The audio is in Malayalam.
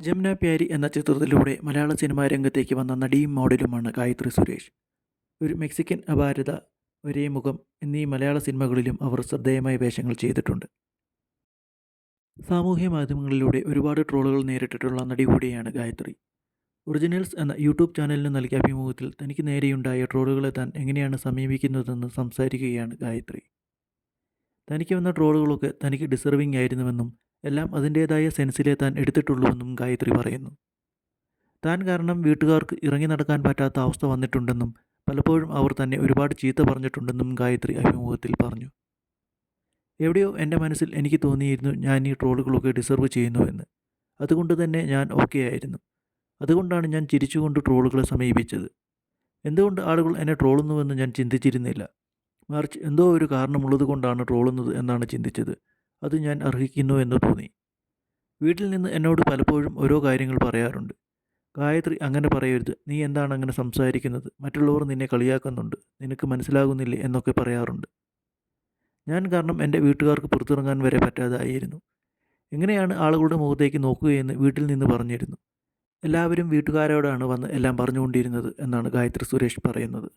ജമുന പ്യാരി എന്ന ചിത്രത്തിലൂടെ മലയാള സിനിമാ രംഗത്തേക്ക് വന്ന നടിയും മോഡലുമാണ് ഗായത്രി സുരേഷ്. ഒരു മെക്സിക്കൻ അപാരത ഒരേ മുഖം എന്നീ മലയാള സിനിമകളിലും അവർ ശ്രദ്ധേയമായ വേഷങ്ങൾ ചെയ്തിട്ടുണ്ട്. സാമൂഹ്യ മാധ്യമങ്ങളിലൂടെ ഒരുപാട് ട്രോളുകൾ നേരിട്ടിട്ടുള്ള നടി കൂടിയാണ് ഗായത്രി. ഒറിജിനൽസ് എന്ന യൂട്യൂബ് ചാനലിന് നൽകിയ അഭിമുഖത്തിൽ തനിക്ക് നേരെയുണ്ടായ ട്രോളുകളെ താൻ എങ്ങനെയാണ് സമീപിക്കുന്നതെന്ന് സംസാരിക്കുകയാണ് ഗായത്രി. തനിക്ക് വന്ന ട്രോളുകളൊക്കെ തനിക്ക് ഡിസർവിംഗ് ആയിരുന്നുവെന്നും എല്ലാം അതിന്റേതായ സെൻസിലേ താൻ എടുത്തിട്ടുള്ളൂവെന്നും ഗായത്രി പറയുന്നു. താൻ കാരണം വീട്ടുകാർക്ക് ഇറങ്ങി നടക്കാൻ പറ്റാത്ത അവസ്ഥ വന്നിട്ടുണ്ടെന്നും പലപ്പോഴും അവർ തന്നെ ഒരുപാട് ചീത്ത പറഞ്ഞിട്ടുണ്ടെന്നും ഗായത്രി അഭിമുഖത്തിൽ പറഞ്ഞു. എവിടെയോ എന്റെ മനസ്സിൽ എനിക്ക് തോന്നിയിരുന്നു ഞാൻ ഈ ട്രോളുകളൊക്കെ ഡിസർവ് ചെയ്യുന്നുവെന്ന്. അതുകൊണ്ട് തന്നെ ഞാൻ ഓക്കെ ആയിരുന്നു. അതുകൊണ്ടാണ് ഞാൻ ചിരിച്ചുകൊണ്ട് ട്രോളുകളെ സമീപിച്ചത്. എന്തുകൊണ്ട് ആളുകൾ എന്നെ ട്രോളുന്നുവെന്ന് ഞാൻ ചിന്തിച്ചിരുന്നില്ല. മറിച്ച് എന്തോ ഒരു കാരണമുള്ളത് കൊണ്ടാണ് ട്രോളുന്നത് എന്നാണ് ചിന്തിച്ചത്. അത് ഞാൻ അർഹിക്കുന്നു എന്ന് തോന്നി. വീട്ടിൽ നിന്ന് എന്നോട് പലപ്പോഴും ഓരോ കാര്യങ്ങൾ പറയാറുണ്ട്. ഗായത്രി അങ്ങനെ പറയരുത്. നീ എന്താണ് അങ്ങനെ സംസാരിക്കുന്നത്? മറ്റുള്ളവർ നിന്നെ കളിയാക്കുന്നുണ്ട്. നിനക്ക് മനസ്സിലാകുന്നില്ലേ എന്നൊക്കെ പറയാറുണ്ട്. ഞാൻ കാരണം എന്റെ വീട്ടുകാർക്ക് പുറത്തിറങ്ങാൻ വരെ പറ്റാതായിരുന്നു. എങ്ങനെയാണ് ആളുകളുടെ മുഖത്തേക്ക് നോക്കുകയെന്ന് വീട്ടിൽ നിന്ന് പറഞ്ഞിരുന്നു. എല്ലാവരും വീട്ടുകാരോടാണ് വന്ന് എല്ലാം പറഞ്ഞുകൊണ്ടിരുന്നത് എന്നാണ് ഗായത്രി സുരേഷ് പറയുന്നത്.